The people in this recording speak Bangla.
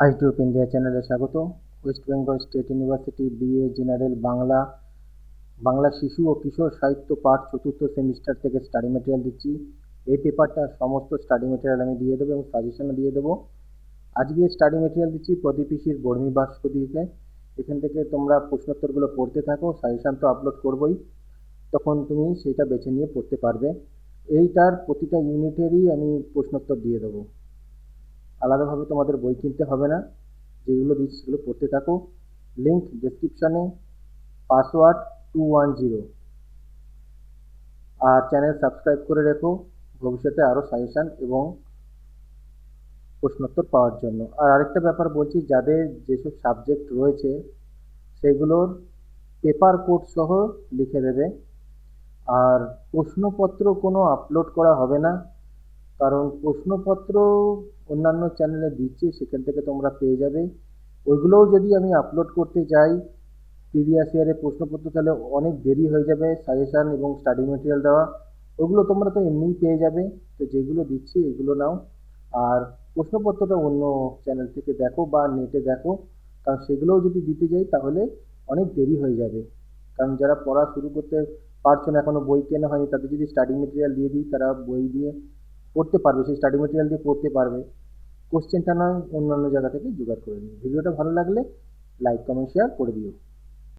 আইটি অফ ইন্ডিয়া চ্যানেলে স্বাগত। West Bengal State University BA general Bangla Bangla শিশু ও কিশোর সাহিত্য পাঠ চতুর্থ সেমিস্টার থেকে স্টাডি মেটেরিয়াল দিচ্ছি। এই পেপারটা সমস্ত স্টাডি মেটেরিয়াল আমি দিয়ে দেবো এবং সাজেশনও দিয়ে দেবো। আজকে স্টাডি মেটেরিয়াল দিচ্ছি প্রদীপিসির বর্মী বাস্ক দিকে এখান থেকে তোমরা প্রশ্নোত্তরগুলো পড়তে থাকো সাজেশন তো আপলোড করবোই। তখন তুমি সেটা বেছে নিয়ে পড়তে পারবে। এইটার প্রতিটা ইউনিটেরই আমি প্রশ্নোত্তর দিয়ে দেবো। আলাদাভাবে তোমাদের বই কিনতে হবে না। যেগুলো দিচ্ছি সেগুলো পড়তে থাকো। লিঙ্ক ডেসক্রিপশানে পাসওয়ার্ড টু ওয়ান জিরো আর চ্যানেল সাবস্ক্রাইব করে রেখো। ভবিষ্যতে আরও সাজেশান এবং প্রশ্নোত্তর পাওয়ার জন্য। আর আরেকটা ব্যাপার বলছি, যাদের যেসব সাবজেক্ট রয়েছে, সেগুলোর পেপার কোড সহ লিখে দেবে। আর প্রশ্নপত্র কোনো আপলোড করা হবে না। কারণ প্রশ্নপত্র অন্যান্য চ্যানেলে দিচ্ছে, সেখান থেকে তোমরা পেয়ে যাবে। ওইগুলোও যদি আমি আপলোড করতে যাই প্রিভিয়াস ইয়ারে প্রশ্নপত্র, তাহলে অনেক দেরি হয়ে যাবে সাজেশান এবং স্টাডি মেটেরিয়াল দেওয়া। ওগুলো তোমরা তো এমনিই পেয়ে যাবে। তো যেগুলো দিচ্ছি, এগুলো নাও। আর প্রশ্নপত্রটা অন্য চ্যানেল থেকে দেখো বা নেটে দেখো। কারণ সেগুলোও যদি দিতে যাই, তাহলে অনেক দেরি হয়ে যাবে। কারণ যারা পড়া শুরু করতে পারছ না এখনও বই কেনা হয়নি, তাদের যদি স্টাডি মেটেরিয়াল দিয়ে দিই, তারা বই দিয়ে পড়তে পারবে, সেই স্টাডি মেটেরিয়াল দিয়ে পড়তে পারবে। কোশ্চেনটা নয় অন্যান্য জায়গা থেকে জোগাড় করে নিন ভিডিওটা ভালো লাগলে লাইক কমেন্ট শেয়ার করে দিও।